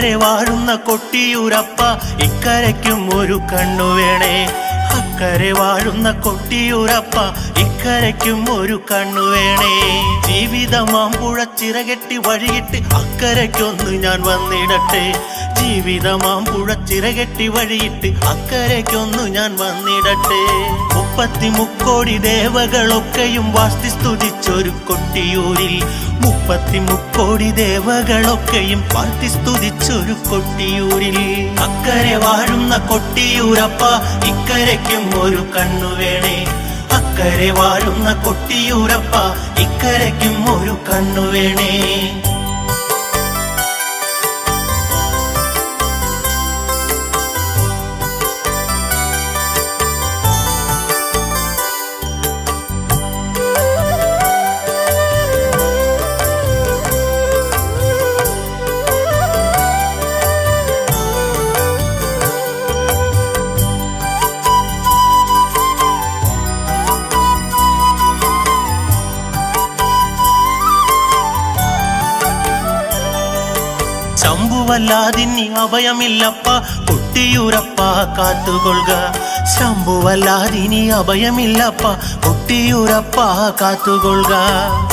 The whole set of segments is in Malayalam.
അക്കരെ വാഴുന്ന കൊട്ടിയൂരപ്പ ഇക്കരയ്ക്കും ഒരു കണ്ണു വേണേ. അക്കരെ വാഴുന്ന കൊട്ടിയൂരപ്പ ഇക്കരയ്ക്കും ഒരു കണ്ണു വേണേ. ജീവിതമാം പുഴ ചിറകെട്ടി വഴിയിട്ട് അക്കരയ്ക്കൊന്ന് ഞാൻ വന്നിടട്ടെ. ജീവിതമാം പുഴ ചിറകെട്ടി വഴിയിട്ട് അക്കരയ്ക്കൊന്ന് ഞാൻ വന്നിടട്ടെ. മുപ്പത്തി മുക്കോടി ദേവകളൊക്കെയും വാസ്തി സ്തുതിച്ചൊരു കൊട്ടിയൂരിൽ. മുപ്പത്തി മുക്കോടി ദേവകളൊക്കെയും വാഴ്ത്തി സ്തുതിച്ചൊരു കൊട്ടിയൂരിൽ. അക്കരെ വാഴുന്ന കൊട്ടിയൂരപ്പ ഇക്കരയ്ക്കും ഒരു കണ്ണു വേണേ അക്കരെ വാഴുന്ന കൊട്ടിയൂരപ്പ ഇക്കരയ്ക്കും ഒരു കണ്ണു വേണേ. ശംഭുവല്ലാതിനി അഭയമില്ലപ്പ കുട്ടിയൂരപ്പ കാത്തുകൊള്ളുക. ശംഭുവല്ലാതിനി അഭയമില്ലപ്പ കുട്ടിയൂരപ്പ കാത്തുകൊള്ളുക.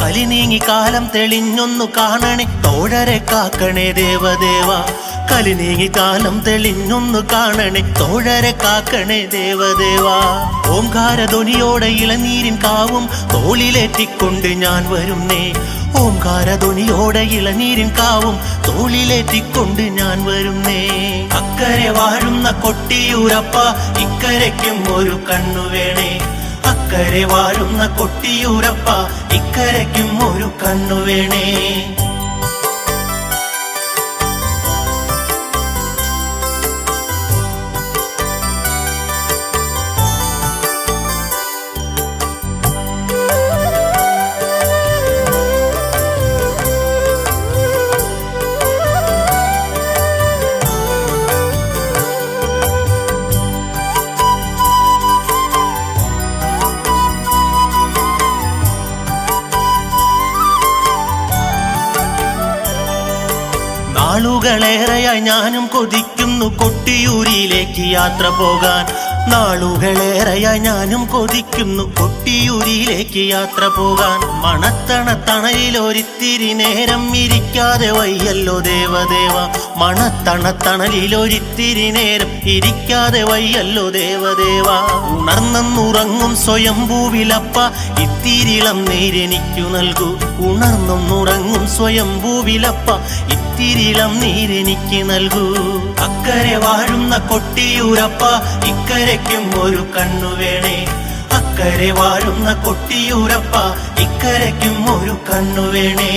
കലി നീങ്ങി കാലം തെളിഞ്ഞൊന്നു കാണണേ തോഴരെ കാക്കണേ ദേവദേവ. കലി നീങ്ങി കാലം തെളിഞ്ഞൊന്നു കാണണേ. തോഴരെ കാക്കണേ ദേവദേവാ. ഓംകാര ധ്വനിയോടെ ഇളനീരിൻ കാവും തോളിലേറ്റിക്കൊണ്ട് ഞാൻ വരുന്നേ. ഓംകാരധ്വനിയോടെ ഇളനീരിൻ കാവും തോളിലേറ്റിക്കൊണ്ട് ഞാൻ വരുന്നേ. അക്കരെ വാഴുന്ന കൊട്ടിയൂരപ്പ ഇക്കരയ്ക്കും ഒരു കണ്ണു വേണേ. അക്കരെ വാഴുന്ന കൊട്ടിയൂരപ്പ ഇക്കരയ്ക്കും ഒരു കണ്ണു വേണേ. നാളുകളേറെയായി ഞാനും കൊതിക്കുന്നു കൊട്ടിയൂരിലേക്ക് യാത്ര പോകാൻ. നാളുകളേറെയായി ഞാനും കൊതിക്കുന്നു. കൊട്ടിയൂരിയിലേക്ക് യാത്ര പോകാൻ മണത്തണ തണലിലൊരിത്തിരി നേരം ഇരിക്കാതെ വയ്യല്ലോ ദേവദേവ. മണത്തണ തണലിലൊരിത്തിരി നേരം ഇരിക്കാതെ വയ്യല്ലോ ദേവദേവ. ഉണർന്നെന്നുറങ്ങും സ്വയംഭൂവിലപ്പ ഇത്തിരിളം നീരെനിക്കു നൽകൂ. ഉണർന്നൊന്നുറങ്ങും സ്വയംഭൂവിലപ്പ ഇത്തിരിളം നീരെനിക്ക് നൽകൂ. അക്കരെ വാഴുന്ന കൊട്ടിയൂരപ്പ ഇക്കരയ്ക്കും ഒരു കണ്ണു വേണേ. അക്കരെ വാഴുന്ന കൊട്ടിയൂരപ്പ ഇക്കരയ്ക്കും ഒരു കണ്ണു വേണേ.